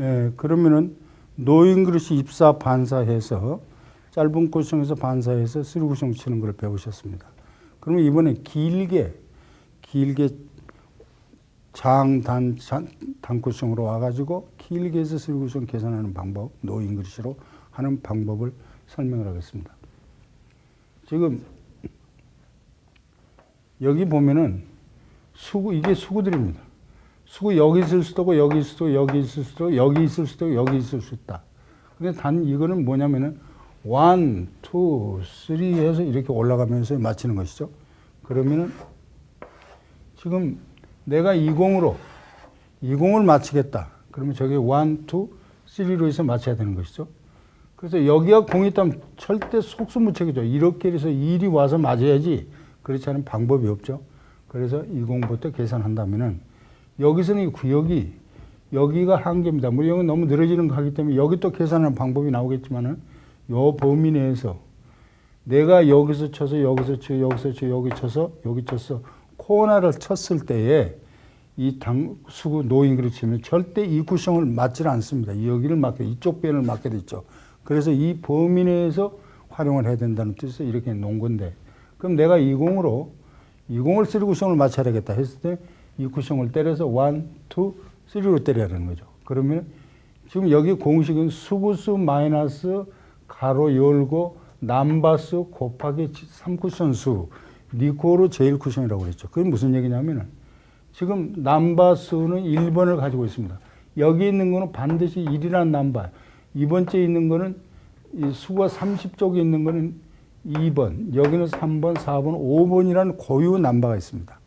예, 그러면은 노인 그릇이 입사 반사해서 짧은 쿠션에서 반사해서 쓰리 쿠션 치는 걸 배우셨습니다. 그러면 이번에 길게 길게 장단 단쿠션으로 와가지고 길게 해서 쓰리 쿠션 계산하는 방법 노인 그릇으로 하는 방법을 설명을 하겠습니다. 지금 여기 보면은 수구 이게 수구들입니다. 수구 여기 있을 수도 있고 여기 있을 수도 여기 있을 수도 여기 있을 수도 여기 있을 수 있다. 근데 단 이거는 뭐냐면은 원, 투, 쓰리 해서 이렇게 올라가면서 맞히는 것이죠. 그러면은 지금 내가 20으로 20을 맞히겠다. 그러면 저기 원, 투, 쓰리로 해서 맞춰야 되는 것이죠. 그래서 여기가 공이 있다면 절대 속수무책이죠. 이렇게 해서 일이 와서 맞아야지 그렇지 않은 방법이 없죠. 그래서 20부터 계산한다면은 여기서는 이 구역이 여기가 한계입니다. 뭐 여기 너무 늘어지는 거 하기 때문에 여기 또 계산하는 방법이 나오겠지만은 요 범위 내에서 내가 여기서 쳐서 여기서 쳐 여기서 쳐 여기 쳐서 여기 쳐서 코너를 쳤을 때에 이 당, 수구 노인 그릇 치면 절대 이 구성을 맞질 않습니다. 여기를 맞게 이쪽 변을 맞게 됐죠. 그래서 이 범위 내에서 활용을 해야 된다는 뜻에서 이렇게 놓은 건데 그럼 내가 이 공으로 이 공을 쓰리 구성을 맞춰야 되겠다 했을 때 이 구성을 때려서 원, 투, 쓰리로 때려야 되는 거죠. 그러면 지금 여기 공식은 수구수 마이너스 가로 열고 남바수 곱하기 3쿠션 수 리코로 제일 쿠션이라고 그랬죠. 그게 무슨 얘기냐면은 지금 남바수는 1번을 가지고 있습니다. 여기 있는 거는 반드시 1이라는 남바. 이번째 있는 거는 이 수가 30쪽에 있는 거는 2번, 여기는 3번, 4번, 5번이라는 고유 남바가 있습니다.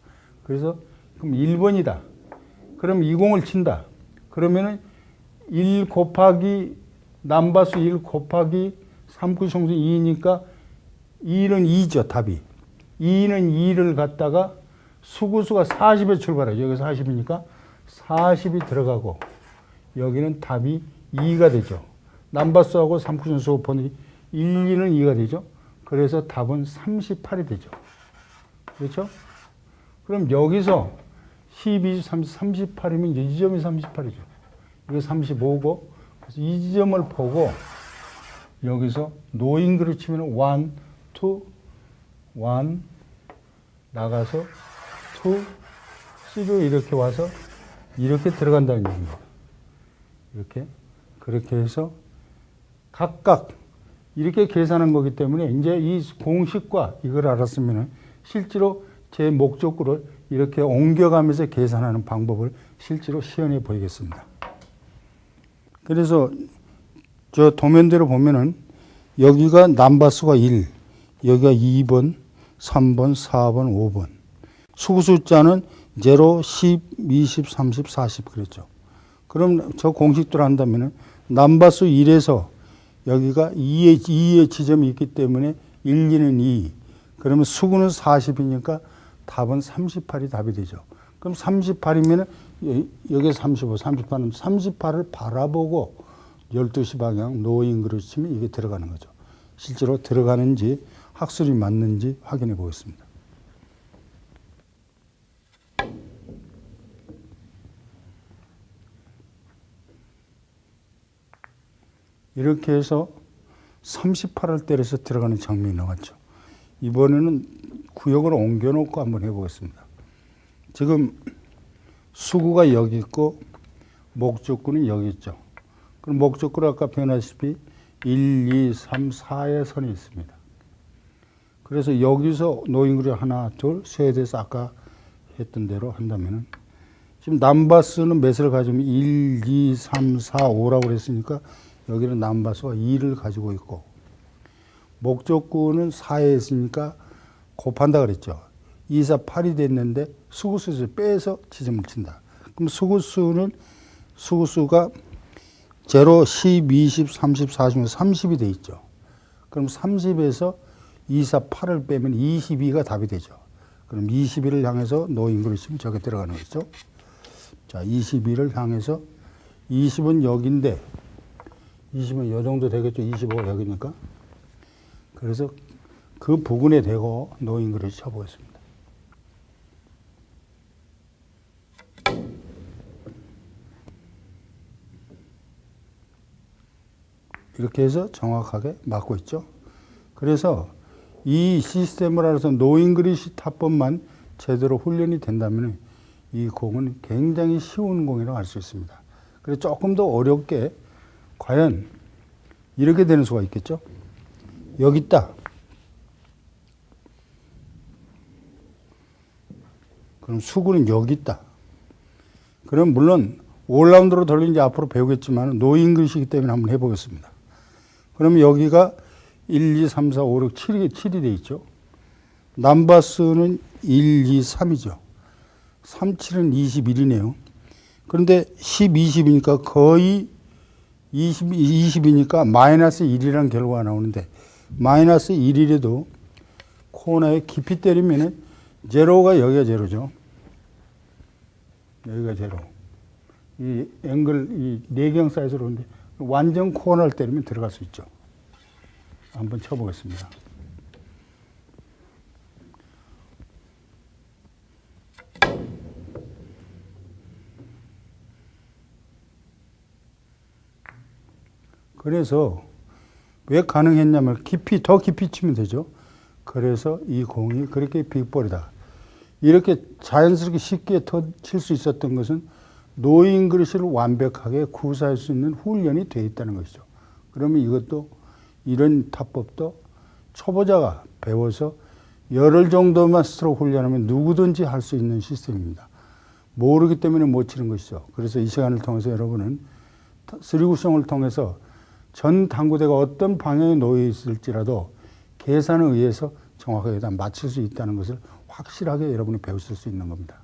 그래서 그럼 1번이다. 그럼 20을 친다. 그러면은 1 곱하기 남바수 1 곱하기 3구 성수 2니까 2는 2죠, 답이. 2는 2를 갖다가 수구수가 40에 출발하죠. 여기 40이니까 40이 들어가고 여기는 답이 2가 되죠. 남바수하고 3구성수 곱하기 1, 2는 2가 되죠. 그래서 답은 38이 되죠. 그렇죠? 그럼 여기서 12, 30, 38이면 이제 이 점이 38이죠. 이거 35고, 그래서 이 지점을 보고 여기서 노인 그릇 치면 1, 2, 1, 나가서 2, 3로 이렇게 와서 이렇게 들어간다는 얘기입니다. 이렇게. 그렇게 해서 각각 이렇게 계산한 거기 때문에 이제 이 공식과 이걸 알았으면 실제로 제 목적구를 이렇게 옮겨가면서 계산하는 방법을 실제로 시연해 보이겠습니다. 그래서 저 도면대로 보면은 여기가 남바수가 1, 여기가 2번, 3번, 4번, 5번. 수구 숫자는 0, 10, 20, 30, 40 그랬죠. 그럼 저 공식대로 한다면은 남바수 1에서 여기가 2의, 2의 지점이 있기 때문에 1, 2는 2. 그러면 수구는 40이니까 답은 38이 답이 되죠. 그럼 38이면 여기 35, 38은 38을 바라보고 12시 방향 노인 그릇 치면 이게 들어가는 거죠. 실제로 들어가는지 학술이 맞는지 확인해 보겠습니다. 이렇게 해서 38을 때려서 들어가는 장면이 나왔죠. 이번에는 구역을 옮겨놓고 한번 해보겠습니다. 지금 수구가 여기 있고 목적구는 여기 있죠. 그럼 목적구를 아까 표현하시피 1, 2, 3, 4의 선이 있습니다. 그래서 여기서 노인그룹 하나, 둘, 셋에 대해서 아까 했던 대로 한다면은 지금 남바스는 몇을 가지면 1, 2, 3, 4, 5라고 그랬으니까 여기는 남바스가 2를 가지고 있고 목적구는 4에 있으니까 곱한다 그랬죠. 2, 4, 8이 됐는데 수구수에서 빼서 지점을 친다. 그럼 수구수는 수구수가 0, 10, 20, 30, 40, 30이 돼 있죠. 그럼 30에서 2, 4, 8을 빼면 22가 답이 되죠. 그럼 22를 향해서 노인 그릇이면 저게 들어가는 거죠. 자, 22를 향해서 20은 여기인데 20은 요 정도 되겠죠. 25가 여기니까. 그래서 그 부분에 대고 노인 그릇 쳐보겠습니다. 이렇게 해서 정확하게 맞고 있죠. 그래서 이 시스템을 알아서 노잉그리시 타법만 제대로 훈련이 된다면 이 공은 굉장히 쉬운 공이라고 할수 있습니다. 그래서 조금 더 어렵게 과연 이렇게 되는 수가 있겠죠. 여기 있다. 그럼 수구는 여기 있다. 그럼 물론 올라운드로 돌리는지 앞으로 배우겠지만 노잉글이기 때문에 한번 해보겠습니다. 그러면 여기가 1, 2, 3, 4, 5, 6, 7이, 7이 돼 있죠. 남바스는 1, 2, 3이죠. 3, 7은 21이네요. 그런데 10, 20이니까 거의 20, 20이니까 마이너스 1이라는 결과가 나오는데 마이너스 1이라도 코너에 깊이 때리면은 제로가 여기가 제로죠. 여기가 제로. 이 앵글, 이 내경 사이즈로 오는데 완전 코너를 때리면 들어갈 수 있죠. 한번 쳐보겠습니다. 그래서 왜 가능했냐면 깊이 더 깊이 치면 되죠. 그래서 이 공이 그렇게 빅볼이다. 이렇게 자연스럽게 쉽게 칠 수 있었던 것은 노인 그릇을 완벽하게 구사할 수 있는 훈련이 되어 있다는 것이죠. 그러면 이것도 이런 타법도 초보자가 배워서 열흘 정도만 스트로크 훈련하면 누구든지 할 수 있는 시스템입니다. 모르기 때문에 못 치는 것이죠. 그래서 이 시간을 통해서 여러분은 쓰리구성을 통해서 전 당구대가 어떤 방향에 놓여 있을지라도 계산에 의해서 정확하게 다 맞출 수 있다는 것을 확실하게 여러분이 배우실 수 있는 겁니다.